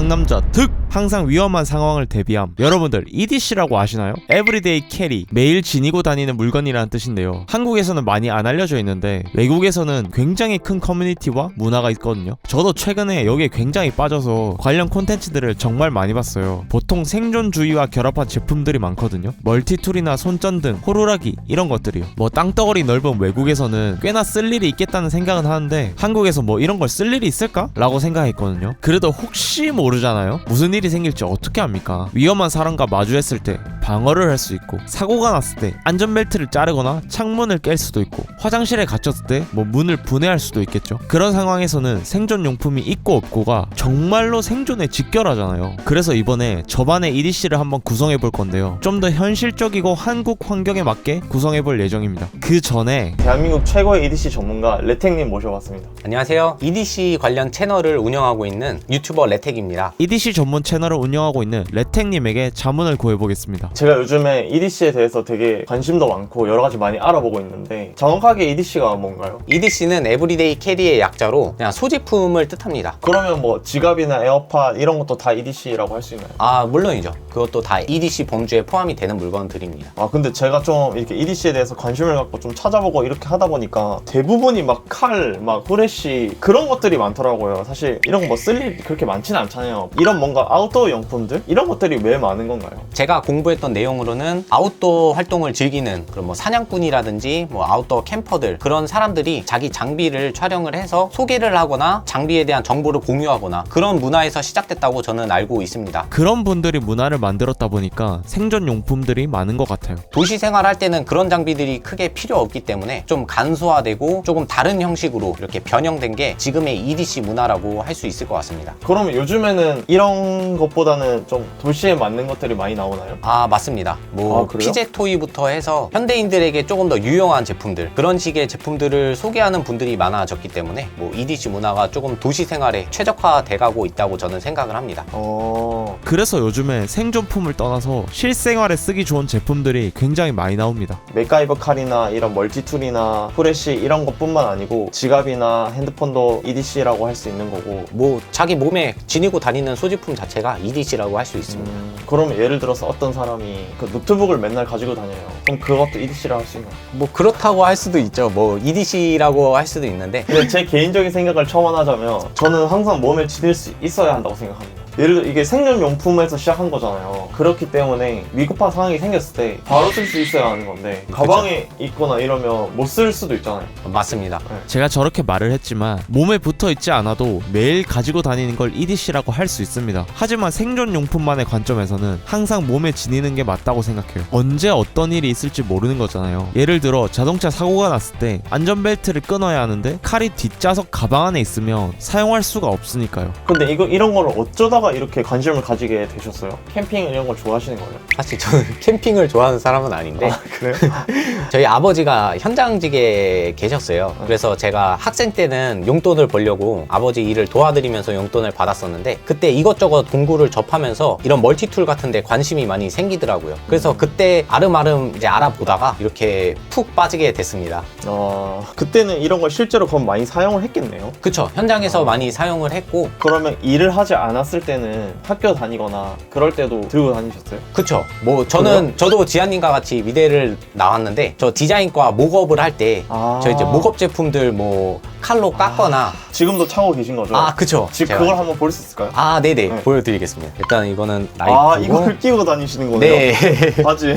상남자 득! 항상 위험한 상황을 대비함. 여러분들 EDC라고 아시나요? Everyday Carry 매일 지니고 다니는 물건이라는 뜻인데요. 한국에서는 많이 안 알려져 있는데 외국에서는 굉장히 큰 커뮤니티와 문화가 있거든요. 저도 최근에 여기에 굉장히 빠져서 관련 콘텐츠들을 정말 많이 봤어요. 보통 생존주의와 결합한 제품들이 많거든요. 멀티툴이나 손전등, 호루라기 이런 것들이요. 뭐 땅덩어리 넓은 외국에서는 꽤나 쓸 일이 있겠다는 생각은 하는데 한국에서 뭐 이런 걸 쓸 일이 있을까? 라고 생각했거든요. 그래도 혹시 모르잖아요. 무슨 일이 생길지 어떻게 합니까? 위험한 사람과 마주했을 때 방어를 할 수 있고 사고가 났을 때 안전벨트를 자르거나 창문을 깰 수도 있고 화장실에 갇혔을 때 뭐 문을 분해할 수도 있겠죠. 그런 상황에서는 생존 용품이 있고 없고가 정말로 생존에 직결하잖아요. 그래서 이번에 저만의 EDC를 한번 구성해 볼 건데요. 좀 더 현실적이고 한국 환경에 맞게 구성해 볼 예정입니다. 그 전에 대한민국 최고의 EDC 전문가 레택님 모셔봤습니다. 안녕하세요. EDC 관련 채널을 운영하고 있는 유튜버 레텍입니다. EDC 전문 채널을 운영하고 있는 레텍님에게 자문을 구해보겠습니다. 제가 요즘에 EDC에 대해서 되게 관심도 많고 여러 가지 많이 알아보고 있는데 정확하게 EDC가 뭔가요? EDC는 에브리데이 캐리의 약자로 그냥 소지품을 뜻합니다. 그러면 뭐 지갑이나 에어팟 이런 것도 다 EDC라고 할 수 있나요? 아, 물론이죠. 그것도 다 EDC 범주에 포함이 되는 물건들입니다. 아 근데 제가 좀 이렇게 EDC에 대해서 관심을 갖고 좀 찾아보고 이렇게 하다 보니까 대부분이 막 칼, 막 후레쉬 그런 것들이 많더라고요. 사실 이런 거 뭐 쓸일 그렇게 많지는 않잖아요. 이런 뭔가 아웃도어 용품들 이런 것들이 왜 많은 건가요? 제가 공부했던 내용으로는 아웃도어 활동을 즐기는 그런 뭐 사냥꾼이라든지 뭐 아웃도어 캠퍼들 그런 사람들이 자기 장비를 촬영을 해서 소개를 하거나 장비에 대한 정보를 공유하거나 그런 문화에서 시작됐다고 저는 알고 있습니다. 그런 분들이 문화를 만들었다 보니까 생존 용품들이 많은 것 같아요. 도시 생활할 때는 그런 장비들이 크게 필요 없기 때문에 좀 간소화되고 조금 다른 형식으로 이렇게 변형된 게 지금의 EDC 문화라고 할 수 있을 것 같습니다. 그러면 요즘에 는 이런 것보다는 좀 도시에 맞는 것들이 많이 나오나요? 아 맞습니다. 뭐 아, 그래요? 피제 토이부터 해서 현대인들에게 조금 더 유용한 제품들 그런 식의 제품들을 소개하는 분들이 많아졌기 때문에 뭐 EDC 문화가 조금 도시 생활에 최적화돼가고 있다고 저는 생각을 합니다. 어... 그래서 요즘에 생존품을 떠나서 실생활에 쓰기 좋은 제품들이 굉장히 많이 나옵니다. 맥가이버 칼이나 이런 멀티툴이나 후레쉬 이런 것뿐만 아니고 지갑이나 핸드폰도 EDC라고 할 수 있는 거고 뭐 자기 몸에 지니고 다니는 소지품 자체가 EDC라고 할 수 있습니다. 음, 그러면 예를 들어서 어떤 사람이 그 노트북을 맨날 가지고 다녀요 그럼 그것도 EDC라고 할수 있나요? 뭐 그렇다고 할 수도 있죠. 뭐 EDC라고 할 수도 있는데 근데 제 개인적인 생각을 첨언하자면 저는 항상 몸에 지닐 수 있어야 한다고 생각합니다 예를 들어 이게 생존용품에서 시작한 거잖아요 그렇기 때문에 위급한 상황이 생겼을 때 바로 쓸 수 있어야 하는 건데 가방에 있거나 이러면 못 쓸 수도 있잖아요 맞습니다. 제가 저렇게 말을 했지만 몸에 붙어 있지 않아도 매일 가지고 다니는 걸 EDC라고 할 수 있습니다. 하지만 생존용품만의 관점에서는 항상 몸에 지니는 게 맞다고 생각해요. 언제 어떤 일이 있을지 모르는 거잖아요. 예를 들어 자동차 사고가 났을 때 안전벨트를 끊어야 하는데 칼이 뒷좌석 가방 안에 있으면 사용할 수가 없으니까요. 근데 이거 이런 거를 어쩌다가 이렇게 관심을 가지게 되셨어요? 캠핑 이런 걸 좋아하시는 거예요? 사실 저는 캠핑을 좋아하는 사람은 아닌데 그래요? 저희 아버지가 현장직에 계셨어요. 그래서 제가 학생 때는 용돈을 벌려고 아버지 일을 도와드리면서 용돈을 받았었는데 그때 이것저것 공구를 접하면서 이런 멀티툴 같은 데 관심이 많이 생기더라고요. 그래서 그때 아름아름 이제 알아보다가 이렇게 푹 빠지게 됐습니다. 어, 그때는 이런 걸 실제로 그럼 많이 사용을 했겠네요. 그쵸. 현장에서 많이 사용을 했고 그러면 일을 하지 않았을 때는 학교 다니거나 그럴 때도 들고 다니셨어요? 그쵸. 뭐 저는 저도 지한님과 같이 미대를 나왔는데 저 디자인과 목업을 할때 아. 저 이제 목업 제품들 뭐 칼로 깎거나 지금도 차고 계신 거죠? 아, 그쵸. 지금 제가- 그걸 한번 볼 수 있을까요? 아, 네네. 네. 보여드리겠습니다. 일단 이거는 나이프고. 아, 이걸 끼고 다니시는 거네요? 네. 바지?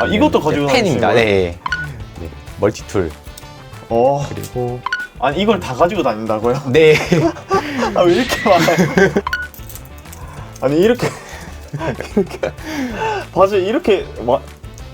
아, 이것도 가지고 다니시는 펜입니다. 거예요? 네. 네. 멀티툴. 어, 그리고. 아니 이걸 다 가지고 다닌다고요? 네. 아, 왜 이렇게 많아요? 아니 이렇게 이렇게 바지 이렇게 막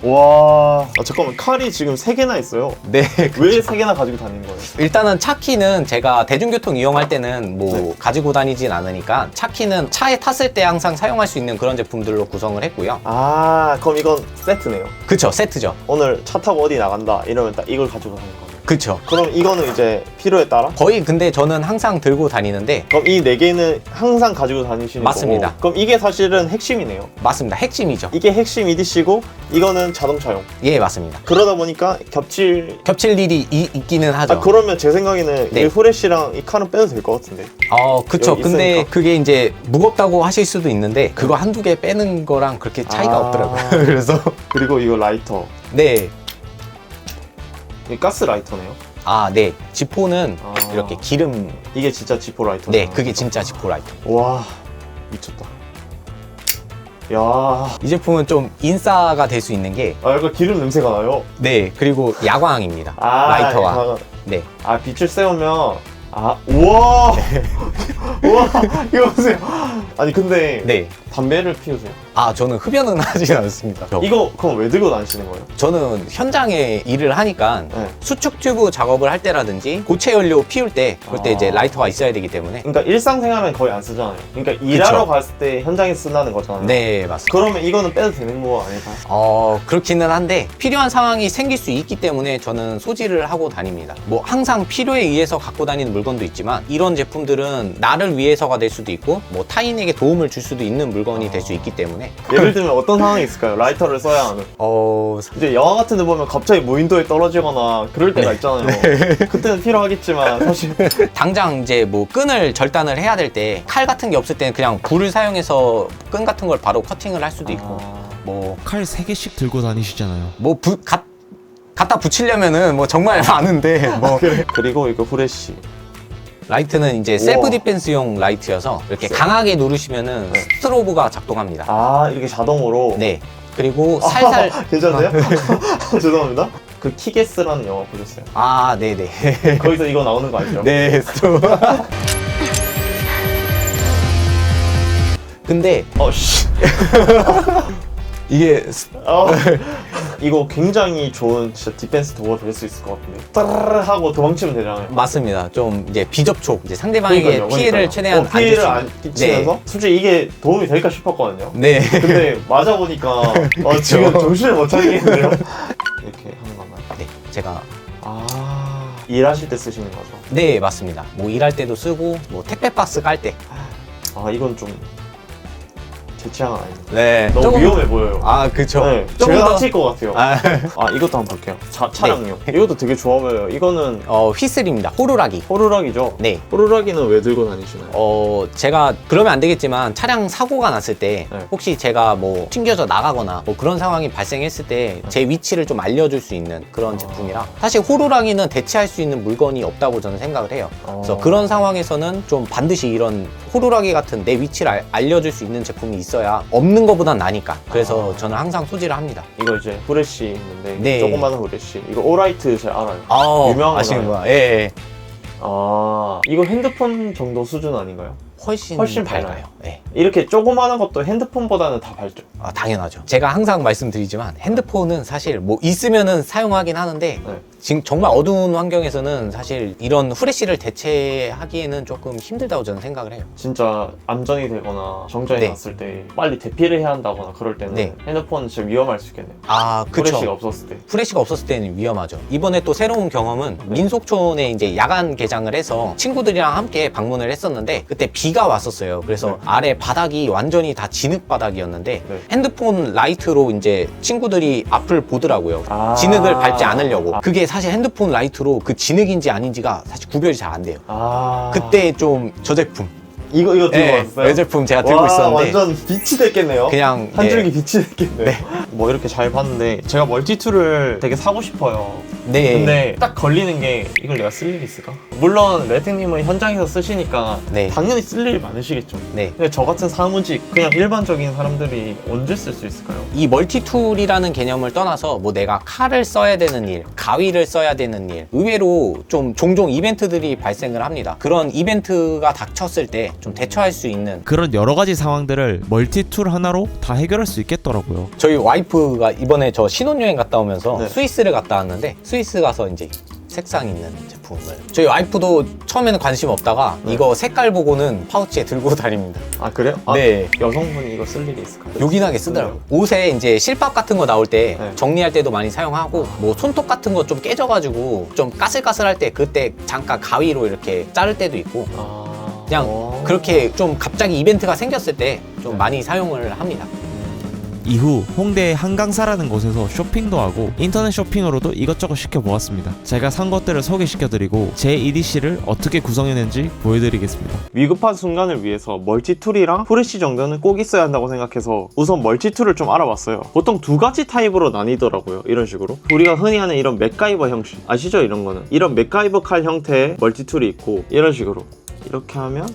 와, 아, 잠깐만 칼이 지금 세 개나 있어요. 네. 왜 세 개나 가지고 다니는 거예요? 일단은 차 키는 제가 대중교통 이용할 때는 뭐 네. 가지고 다니진 않으니까 차 키는 차에 탔을 때 항상 사용할 수 있는 그런 제품들로 구성을 했고요. 아, 그럼 이건 세트네요. 그쵸. 세트죠. 오늘 차 타고 어디 나간다 이러면 딱 이걸 가지고 가는 거예요. 그쵸. 그럼 이거는 이제 필요에 따라? 거의 근데 저는 항상 들고 다니는데 그럼 이 네 개는 항상 가지고 다니시는 맞습니다. 거고 그럼 이게 사실은 핵심이네요. 맞습니다. 핵심이죠. 이게 핵심 EDC고 이거는 자동차용. 예, 맞습니다. 그러다 보니까 겹칠 겹칠 일이 이- 있기는 하죠. 아 그러면 제 생각에는 네. 이 후레쉬랑 이 칼은 빼도 될 것 같은데. 어, 그쵸. 여기 근데 있으니까. 그게 이제 무겁다고 하실 수도 있는데 그거 한두 개 빼는 거랑 그렇게 차이가 아. 없더라고요. 그래서 그리고 이거 라이터. 네. 이 가스 라이터네요. 아, 네. 지포는 아. 이렇게 기름 이게 진짜 지포 라이터. 네, 그게 진짜 지포 라이터. 와 미쳤다. 야, 이 제품은 좀 인싸가 될 수 있는 게 아 약간 기름 냄새가 나요. 네, 그리고 야광입니다. 아, 라이터와. 아, 네. 아 빛을 쐬우면 아 우와 우와 이거 보세요. 아니 근데 네. 담배를 피우세요? 아, 저는 흡연은 하지 않습니다. 이거 그럼 왜 들고 다니시는 거예요? 저는 현장에 일을 하니까 네. 수축 튜브 작업을 할 때라든지 고체 연료 피울 때 그때 아. 이제 라이터가 있어야 되기 때문에 그러니까 일상생활은 거의 안 쓰잖아요. 그러니까 일하러 갔을 때 현장에 쓴다는 거잖아요. 네, 맞습니다. 그러면 이거는 빼도 되는 거 아닐까요? 어, 그렇기는 한데 필요한 상황이 생길 수 있기 때문에 저는 소지를 하고 다닙니다. 뭐 항상 필요에 의해서 갖고 다니는 물건도 있지만 이런 제품들은 나를 위해서가 될 수도 있고 뭐 타인 에게 도움을 줄 수도 있는 물건이 될 수 있기 때문에 예를 들면 어떤 상황이 있을까요? 라이터를 써야 하는. 어, 이제 영화 같은 데 보면 갑자기 무인도에 떨어지거나 그럴 때가 있잖아요. 그때는 필요하겠지만 사실 당장 이제 뭐 끈을 절단을 해야 될 때 칼 같은 게 없을 때는 그냥 불을 사용해서 끈 같은 걸 바로 커팅을 할 수도 있고 아, 뭐칼 3개씩 들고 다니시잖아요. 뭐 부, 가, 갖다 붙이려면은 뭐 정말 많은데 뭐 그리고 이거 후레쉬. 라이트는 이제 셀프 디펜스용 라이트여서 이렇게 강하게 누르시면은 네. 스트로브가 작동합니다. 아 이렇게 자동으로. 네. 그리고 살살 괜찮으세요? 죄송합니다. 그 키게스라는 영화 보셨어요? 아, 네, 네. 거기서 이거 나오는 거 아시죠? 네, 스트로브. 근데 어 씨. 이게 스- 어. 이거 굉장히 좋은 진짜 디펜스 도구가 될 수 있을 것 같은데. 따르르 하고 도망치면 되잖아요. 맞습니다. 좀 이제 비접촉, 이제 상대방에게 그러니까요, 피해를 그러니까요. 최대한 어, 피해를 안안줄수 있는. 끼치면서 솔직히 이게 도움이 될까 싶었거든요. 네. 네. 근데 맞아 보니까 어, 지금 정신을 못 차리겠는데요. 이렇게 하는 건가요? 네, 제가 아 일하실 때 쓰시는 거죠? 네, 맞습니다. 뭐 일할 때도 쓰고 뭐 택배 박스 깔 때. 아 이건 좀 제 취향은 아닙니다. 네. 너무 위험해 보여요. 아, 그쵸. 네, 조금 제가 더- 다칠 것 같아요. 아, 아 이것도 한번 볼게요. 자, 차량용. 이것도 되게 좋아 보여요. 이거는 어, 휘슬입니다. 호루라기. 호루라기죠? 네. 호루라기는 왜 들고 다니시나요? 어, 제가 그러면 안 되겠지만 차량 사고가 났을 때 네. 혹시 제가 뭐 튕겨져 나가거나 뭐 그런 상황이 발생했을 때 제 위치를 좀 알려줄 수 있는 그런 제품이라 사실 호루라기는 대체할 수 있는 물건이 없다고 저는 생각을 해요. 그래서 어. 그런 상황에서는 좀 반드시 이런 호루라기 같은 내 위치를 알, 알려줄 수 있는 제품이 있어야 없는 것보단 나니까. 그래서 아. 저는 항상 소지를 합니다. 이거 이제 후레쉬 있는데 네. 조그마한 후레쉬. 이거 오라이트 잘 알아요. 아, 유명한 아시는 거잖아요. 거야. 예, 예. 아 이거 핸드폰 정도 수준 아닌가요? 훨씬, 훨씬 밝아요. 밝아요. 예. 이렇게 조그마한 것도 핸드폰보다는 다 밝죠. 아, 당연하죠. 제가 항상 말씀드리지만 핸드폰은 사실 뭐 있으면은 사용하긴 하는데 네. 지금 정말 어두운 환경에서는 사실 이런 후레쉬를 대체하기에는 조금 힘들다고 저는 생각을 해요. 진짜 암전이 되거나 정전이 네. 났을 때 빨리 대피를 해야 한다거나 그럴 때는 네. 핸드폰 진짜 위험할 수 있겠네요. 아, 후레쉬가 그쵸. 없었을 때. 후레쉬가 없었을 때는 위험하죠. 이번에 또 새로운 경험은 네. 민속촌에 이제 야간 개장을 해서 친구들이랑 함께 방문을 했었는데 그때 비가 왔었어요. 그래서 네. 아래 바닥이 완전히 다 진흙 바닥이었는데 네. 핸드폰 라이트로 이제 친구들이 앞을 보더라고요. 아. 진흙을 밟지 않으려고. 아. 그게 사실 핸드폰 라이트로 그 진흙인지 아닌지가 사실 구별이 잘 안 돼요. 아 그때 좀 저 제품, 이거 이거 들고 예, 왔어요? 이 제품 제가 들고 와, 있었는데 완전 빛이 됐겠네요. 그냥 한 네. 줄기 빛이 됐겠네. 뭐 이렇게 잘 봤는데 제가 멀티툴을 되게 사고 싶어요. 네. 근데 딱 걸리는 게 이걸 내가 쓸 일이 있을까? 물론 레트님은 현장에서 쓰시니까 네. 당연히 쓸 일이 많으시겠죠. 네. 근데 저 같은 사무직 그냥 일반적인 사람들이 언제 쓸 수 있을까요? 이 멀티툴이라는 개념을 떠나서 뭐 내가 칼을 써야 되는 일, 가위를 써야 되는 일, 의외로 좀 종종 이벤트들이 발생을 합니다. 그런 이벤트가 닥쳤을 때 좀 대처할 수 있는 그런 여러 가지 상황들을 멀티툴 하나로 다 해결할 수 있겠더라고요. 저희 와이프가 이번에 저 신혼여행 갔다 오면서 네. 스위스를 갔다 왔는데 스 위스 가서 이제 색상 있는 제품을 저희 와이프도 처음에는 관심 없다가 이거 색깔 보고는 파우치에 들고 다닙니다 아 그래요? 아, 네 여성분이 이거 쓸 일이 있을까요? 요긴하게 쓰더라고요 옷에 이제 실밥 같은 거 나올 때 네. 정리할 때도 많이 사용하고 뭐 손톱 같은 거 좀 깨져가지고 좀 까슬까슬할 때 그때 잠깐 가위로 이렇게 자를 때도 있고 아... 그냥 어. 그렇게 좀 갑자기 이벤트가 생겼을 때좀 네. 많이 사용을 합니다 이후 홍대의 한강사라는 곳에서 쇼핑도 하고 인터넷 쇼핑으로도 이것저것 시켜 보았습니다. 제가 산 것들을 소개시켜드리고 제 EDC를 어떻게 구성했는지 보여드리겠습니다. 위급한 순간을 위해서 멀티툴이랑 프레시 정도는 꼭 있어야 한다고 생각해서 우선 멀티툴을 좀 알아봤어요. 보통 두 가지 타입으로 나뉘더라고요. 이런 식으로. 우리가 흔히 하는 이런 맥가이버 형식. 아시죠? 이런 거는. 이런 맥가이버 칼 형태의 멀티툴이 있고 이런 식으로. 이렇게 하면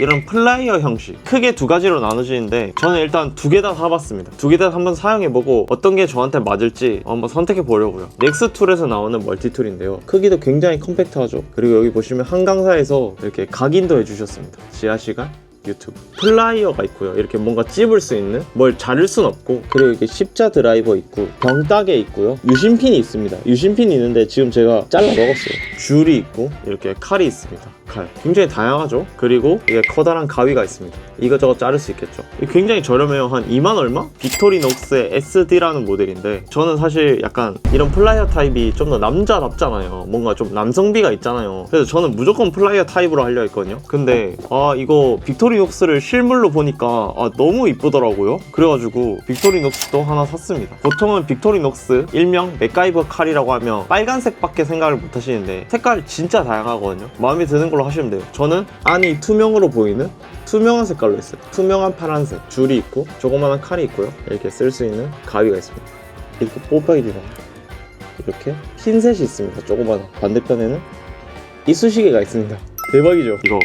이런 플라이어 형식 크게 두 가지로 나눠지는데 저는 일단 두 개 다 사봤습니다. 두 개 다 한번 사용해보고 어떤 게 저한테 맞을지 한번 선택해 보려고요. 넥스툴에서 나오는 멀티툴인데요. 크기도 굉장히 컴팩트하죠? 그리고 여기 보시면 한강사에서 이렇게 각인도 해주셨습니다. 지하시간 유튜브. 플라이어가 있고요. 이렇게 뭔가 찝을 수 있는 뭘 자를 순 없고 그리고 이렇게 십자 드라이버 있고 병따개 있고요. 유심핀이 있습니다. 유심핀이 있는데 지금 제가 잘라 먹었어요. 줄이 있고 이렇게 칼이 있습니다 칼. 굉장히 다양하죠? 그리고 이게 커다란 가위가 있습니다. 이것저것 자를 수 있겠죠. 굉장히 저렴해요. 한 2만 얼마? 빅토리녹스의 SD라는 모델인데 저는 사실 약간 이런 플라이어 타입이 좀 더 남자답잖아요. 뭔가 좀 남성비가 있잖아요. 그래서 저는 무조건 플라이어 타입으로 하려 했거든요. 근데 아 이거 빅토리녹스를 실물로 보니까 아, 너무 이쁘더라고요. 그래가지고 빅토리녹스도 하나 샀습니다. 보통은 빅토리녹스 일명 맥가이버 칼이라고 하면 빨간색밖에 생각을 못 하시는데 색깔 진짜 다양하거든요. 마음에 드는 걸로 하시면 돼요. 저는 안이 투명으로 보이는 투명한 색깔로 했어요. 투명한 파란색 줄이 있고 조그마한 칼이 있고요. 이렇게 쓸 수 있는 가위가 있습니다. 이렇게 들어 이렇게 핀셋이 있습니다. 조그마한. 반대편에는 이쑤시개가 있습니다. 대박이죠? 이거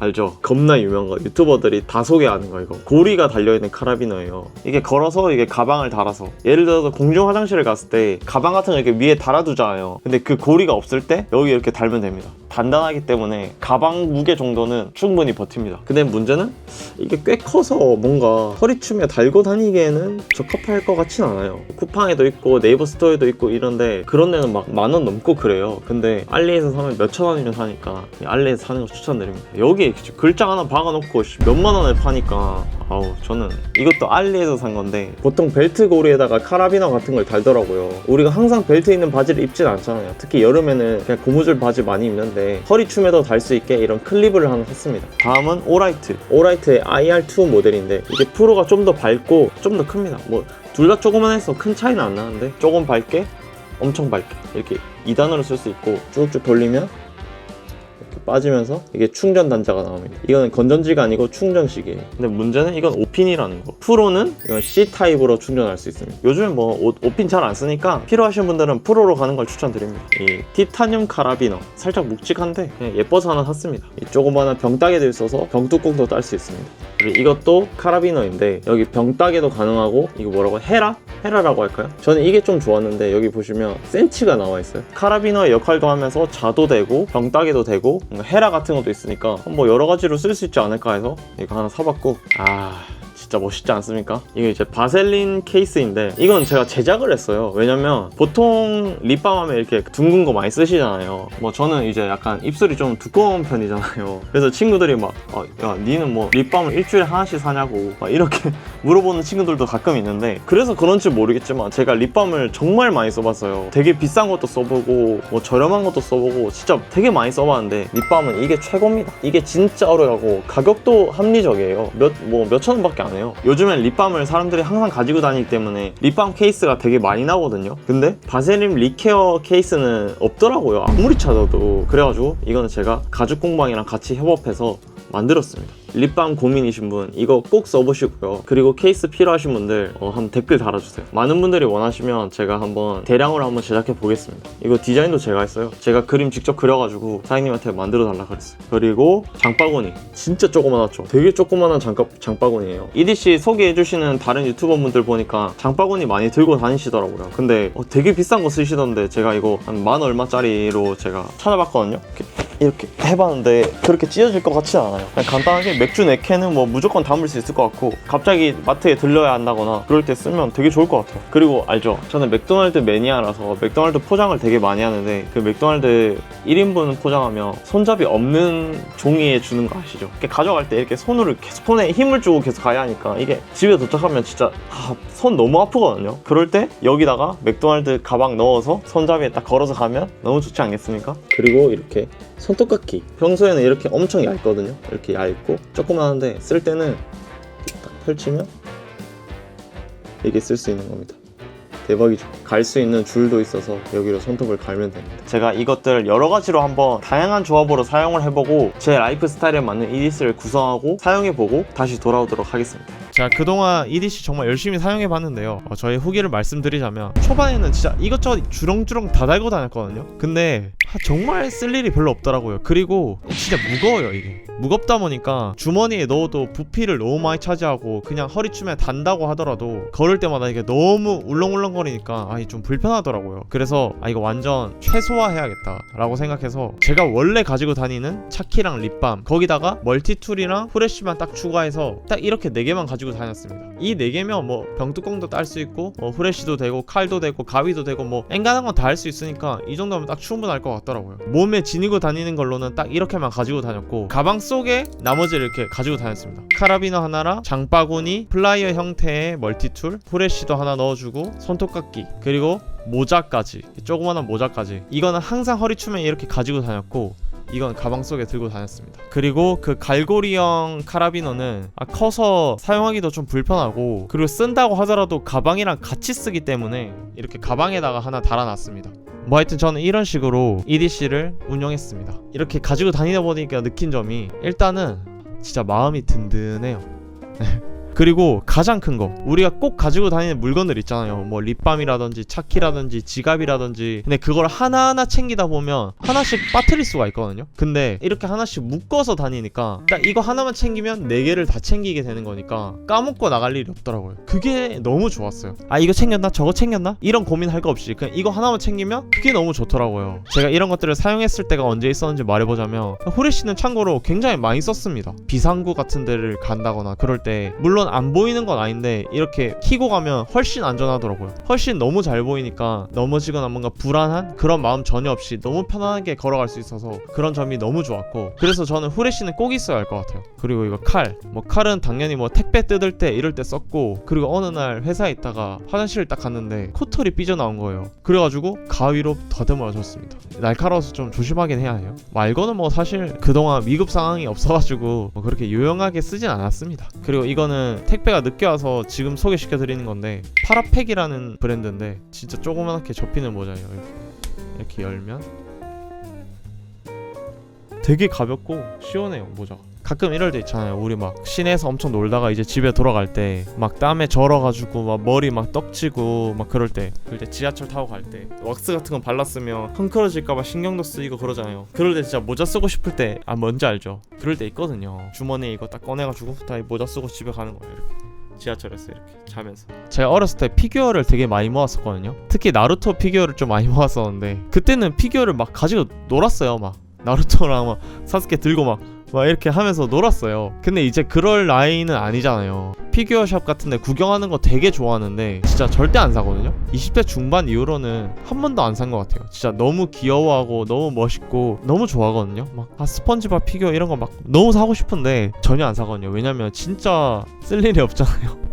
알죠? 겁나 유명한 거. 유튜버들이 다 소개하는 거 이거. 고리가 달려있는 카라비너예요. 이게 걸어서 이게 가방을 달아서. 예를 들어서 공중 화장실을 갔을 때 가방 같은 거 이렇게 위에 달아두잖아요. 근데 그 고리가 없을 때 여기 이렇게 달면 됩니다. 단단하기 때문에 가방 무게 정도는 충분히 버팁니다. 근데 문제는 이게 꽤 커서 뭔가 허리춤에 달고 다니기에는 적합할 것 같진 않아요. 쿠팡에도 있고 네이버 스토어에도 있고 이런데 그런 데는 막 만 원 넘고 그래요. 근데 알리에서 사면 몇천 원이면 사니까 알리에서 사는 거 추천드립니다. 여기 글자 하나 박아놓고 씨, 몇만 원에 파니까. 아우 저는 이것도 알리에서 산 건데 보통 벨트 고리에다가 카라비너 같은 걸 달더라고요. 우리가 항상 벨트 있는 바지를 입진 않잖아요. 특히 여름에는 그냥 고무줄 바지 많이 입는데 허리춤에도 달 수 있게 이런 클립을 하나 샀습니다. 다음은 오라이트. 오라이트의 IR2 모델인데 이게 프로가 좀 더 밝고 좀 더 큽니다. 뭐 둘 다 조그만 해서 큰 차이는 안 나는데 조금 밝게 엄청 밝게. 이렇게 2단으로 쓸 수 있고 쭉쭉 돌리면 빠지면서 이게 충전 단자가 나옵니다. 이거는 건전지가 아니고 충전식이에요. 근데 문제는 이건 5핀이라는 거. 프로는 이건 C 타입으로 충전할 수 있습니다. 요즘엔 뭐 5 핀 잘 안 쓰니까 필요하신 분들은 프로로 가는 걸 추천드립니다. 이 티타늄 카라비너 살짝 묵직한데 예뻐서 하나 샀습니다. 이 조그마한 병따개도 있어서 병뚜껑도 딸 수 있습니다. 그리고 이것도 카라비너인데 여기 병따개도 가능하고 이거 뭐라고 헤라? 헤라라고 할까요? 저는 이게 좀 좋았는데 여기 보시면 센치가 나와 있어요. 카라비너의 역할도 하면서 자도 되고 병따개도 되고 헤라 같은 것도 있으니까 뭐 여러 가지로 쓸 수 있지 않을까 해서 이거 하나 사봤고 아 진짜 멋있지 않습니까? 이게 이제 바셀린 케이스인데 이건 제가 제작을 했어요. 왜냐면 보통 립밤 하면 이렇게 둥근 거 많이 쓰시잖아요. 뭐 저는 이제 약간 입술이 좀 두꺼운 편이잖아요. 그래서 친구들이 막 어, 야, 니는 뭐 립밤을 일주일에 하나씩 사냐고 막 이렇게 물어보는 친구들도 가끔 있는데 그래서 그런지 모르겠지만 제가 립밤을 정말 많이 써봤어요. 되게 비싼 것도 써보고 뭐 저렴한 것도 써보고 진짜 되게 많이 써봤는데 립밤은 이게 최고입니다. 이게 진짜 오래가고 가격도 합리적이에요. 몇 뭐 몇천 원밖에 안 해요. 요즘엔 립밤을 사람들이 항상 가지고 다니기 때문에 립밤 케이스가 되게 많이 나거든요. 근데 바세림 리케어 케이스는 없더라고요. 아무리 찾아도 그래가지고 이거는 제가 가죽 공방이랑 같이 협업해서 만들었습니다. 립밤 고민이신 분 이거 꼭 써보시고요. 그리고 케이스 필요하신 분들 어, 한번 댓글 달아주세요. 많은 분들이 원하시면 제가 한번 대량으로 한번 제작해 보겠습니다. 이거 디자인도 제가 했어요. 제가 그림 직접 그려가지고 사장님한테 만들어 달라 그랬어요. 그리고 장바구니 진짜 조그만하죠. 되게 조그만한 장가, 장바구니예요. EDC 소개해 주시는 다른 유튜버 분들 보니까 장바구니 많이 들고 다니시더라고요. 근데 어, 되게 비싼 거 쓰시던데 제가 이거 한 만 얼마짜리로 제가 찾아봤거든요. 이렇게 이렇게 해봤는데 그렇게 찢어질 것 같지 않아요. 그냥 간단하게 맥주 4캔은 뭐 무조건 담을 수 있을 것 같고 갑자기 마트에 들려야 한다거나 그럴 때 쓰면 되게 좋을 것 같아요 그리고 알죠 저는 맥도날드 매니아라서 맥도날드 포장을 되게 많이 하는데 그 맥도날드 1인분 포장하면 손잡이 없는 종이에 주는 거 아시죠? 가져갈 때 이렇게 손으로 계속 손에 힘을 주고 계속 가야 하니까 이게 집에 도착하면 진짜 아, 손 너무 아프거든요. 그럴 때 여기다가 맥도날드 가방 넣어서 손잡이에 딱 걸어서 가면 너무 좋지 않겠습니까? 그리고 이렇게 손톱깎이. 평소에는 이렇게 엄청 얇거든요. 이렇게 얇고 조그만한데 쓸 때는 딱 펼치면 이게 쓸 수 있는 겁니다. 대박이죠. 갈 수 있는 줄도 있어서 여기로 손톱을 갈면 됩니다. 제가 이것들 여러 가지로 한번 다양한 조합으로 사용을 해보고 제 라이프 스타일에 맞는 이디스를 구성하고 사용해보고 다시 돌아오도록 하겠습니다 제가 그동안 EDC 정말 열심히 사용해 봤는데요. 어, 저의 후기를 말씀드리자면 초반에는 진짜 이것저것 주렁주렁 다 달고 다녔거든요. 근데 아, 정말 쓸 일이 별로 없더라고요. 그리고 진짜 무거워요 이게. 무겁다 보니까 주머니에 넣어도 부피를 너무 많이 차지하고 그냥 허리춤에 단다고 하더라도 걸을 때마다 이게 너무 울렁울렁거리니까 아, 좀 불편하더라고요. 그래서 아 이거 완전 최소화해야겠다 라고 생각해서 제가 원래 가지고 다니는 차키랑 립밤 거기다가 멀티툴이랑 후레쉬만 딱 추가해서 딱 이렇게 네 개만 가지고 다녔습니다. 이네 개면 뭐 병뚜껑도 딸 수 있고 뭐 후레쉬도 되고 칼도 되고 가위도 되고 뭐 앵간한 건 다 할 수 있으니까 이 정도면 딱 충분할 것 같 더라고요. 몸에 지니고 다니는 걸로는 딱 이렇게만 가지고 다녔고 가방 속에 나머지를 이렇게 가지고 다녔습니다. 카라비너 하나랑 장바구니, 플라이어 형태의 멀티툴, 후레쉬도 하나 넣어주고 손톱깎이 그리고 모자까지 조그마한 모자까지 이거는 항상 허리춤에 이렇게 가지고 다녔고 이건 가방 속에 들고 다녔습니다. 그리고 그 갈고리형 카라비너는 아, 커서 사용하기도 좀 불편하고 그리고 쓴다고 하더라도 가방이랑 같이 쓰기 때문에 이렇게 가방에다가 하나 달아놨습니다. 뭐 하여튼 저는 이런 식으로 EDC를 운영했습니다. 이렇게 가지고 다니다 보니까 느낀 점이 일단은 진짜 마음이 든든해요. 그리고 가장 큰 거 우리가 꼭 가지고 다니는 물건들 있잖아요. 뭐 립밤이라든지 차키라든지 지갑이라든지. 근데 그걸 하나하나 챙기다 보면 하나씩 빠뜨릴 수가 있거든요. 근데 이렇게 하나씩 묶어서 다니니까 딱 이거 하나만 챙기면 네 개를 다 챙기게 되는 거니까 까먹고 나갈 일이 없더라고요. 그게 너무 좋았어요. 아 이거 챙겼나? 저거 챙겼나? 이런 고민할 거 없이 그냥 이거 하나만 챙기면 그게 너무 좋더라고요. 제가 이런 것들을 사용했을 때가 언제 있었는지 말해보자면 후레쉬는 참고로 굉장히 많이 썼습니다. 비상구 같은 데를 간다거나 그럴 때 물론 안 보이는 건 아닌데 이렇게 키고 가면 훨씬 안전하더라고요. 훨씬 너무 잘 보이니까 넘어지거나 뭔가 불안한 그런 마음 전혀 없이 너무 편안하게 걸어갈 수 있어서 그런 점이 너무 좋았고 그래서 저는 후레쉬는 꼭 있어야 할 것 같아요. 그리고 이거 칼, 뭐 칼은 당연히 뭐 택배 뜯을 때 이럴 때 썼고 그리고 어느 날 회사에 있다가 화장실을 딱 갔는데 코털이 삐져나온 거예요. 그래가지고 가위로 더듬어졌습니다. 날카로워서 좀 조심하긴 해야 해요. 말고는 뭐 사실 그동안 위급 상황이 없어가지고 뭐 그렇게 유용하게 쓰진 않았습니다. 그리고 이거는 택배가 늦게 와서 지금 소개시켜 드리는 건데 파라팩이라는 브랜드인데 진짜 조그맣게 접히는 모자예요. 이렇게, 이렇게 열면 되게 가볍고 시원해요 모자가. 가끔 이럴 때 있잖아요. 우리 막 시내에서 엄청 놀다가 이제 집에 돌아갈 때 막 땀에 절어가지고 막 머리 막 떡지고 막 그럴 때 그럴 때 지하철 타고 갈 때 왁스 같은 거 발랐으면 헝클어질까봐 신경도 쓰이고 그러잖아요. 그럴 때 진짜 모자 쓰고 싶을 때 아 뭔지 알죠? 그럴 때 있거든요. 주머니에 이거 딱 꺼내가지고 다이 모자 쓰고 집에 가는 거예요. 이렇게. 지하철에서 이렇게 자면서 제가 어렸을 때 피규어를 되게 많이 모았었거든요 특히 나루토 피규어를 좀 많이 모았었는데 그때는 피규어를 막 가지고 놀았어요 막 나루토랑 막 사스케 들고 막 막 이렇게 하면서 놀았어요. 근데 이제 그럴 나이는 아니잖아요. 피규어 샵 같은데 구경하는 거 되게 좋아하는데 진짜 절대 안 사거든요. 20대 중반 이후로는 한 번도 안 산 것 같아요. 진짜 너무 귀여워하고 너무 멋있고 너무 좋아하거든요. 막 아, 스펀지밥 피규어 이런 거 막 너무 사고 싶은데 전혀 안 사거든요. 왜냐면 진짜 쓸 일이 없잖아요.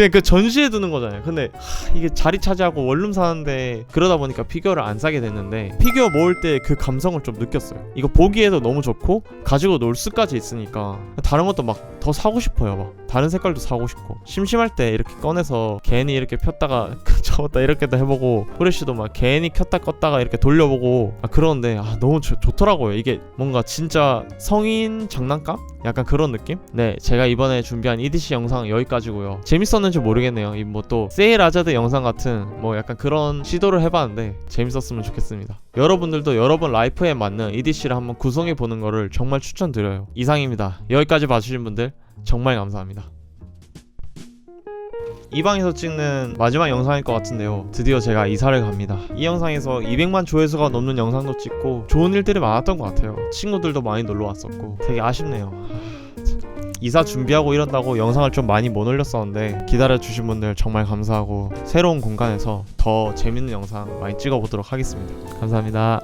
그냥 그 전시해 두는 거잖아요. 근데 하, 이게 자리 차지하고 원룸 사는데 그러다 보니까 피규어를 안 사게 됐는데 피규어 모을 때 그 감성을 좀 느꼈어요. 이거 보기에도 너무 좋고 가지고 놀 수까지 있으니까 다른 것도 막 더 사고 싶어요. 막 다른 색깔도 사고 싶고 심심할 때 이렇게 꺼내서 괜히 이렇게 폈다가 접었다 이렇게도 해보고 후레쉬도 막 괜히 켰다 껐다가 이렇게 돌려보고 아 그러는데 아 너무 좋- 좋더라고요. 이게 뭔가 진짜 성인 장난감? 약간 그런 느낌? 네, 제가 이번에 준비한 EDC 영상 여기까지고요. 재밌었는 지 모르겠네요. 이 뭐 또 세일 아자드 영상 같은 뭐 약간 그런 시도를 해봤는데 재밌었으면 좋겠습니다. 여러분들도 여러분 라이프에 맞는 EDC를 한번 구성해 보는 거를 정말 추천드려요. 이상입니다. 여기까지 봐주신 분들 정말 감사합니다. 이 방에서 찍는 마지막 영상일 것 같은데요. 드디어 제가 이사를 갑니다. 이 영상에서 200만 조회수가 넘는 영상도 찍고 좋은 일들이 많았던 것 같아요. 친구들도 많이 놀러 왔었고 되게 아쉽네요. 이사 준비하고 이런다고 영상을 좀 많이 못 올렸었는데 기다려주신 분들 정말 감사하고 새로운 공간에서 더 재밌는 영상 많이 찍어보도록 하겠습니다. 감사합니다.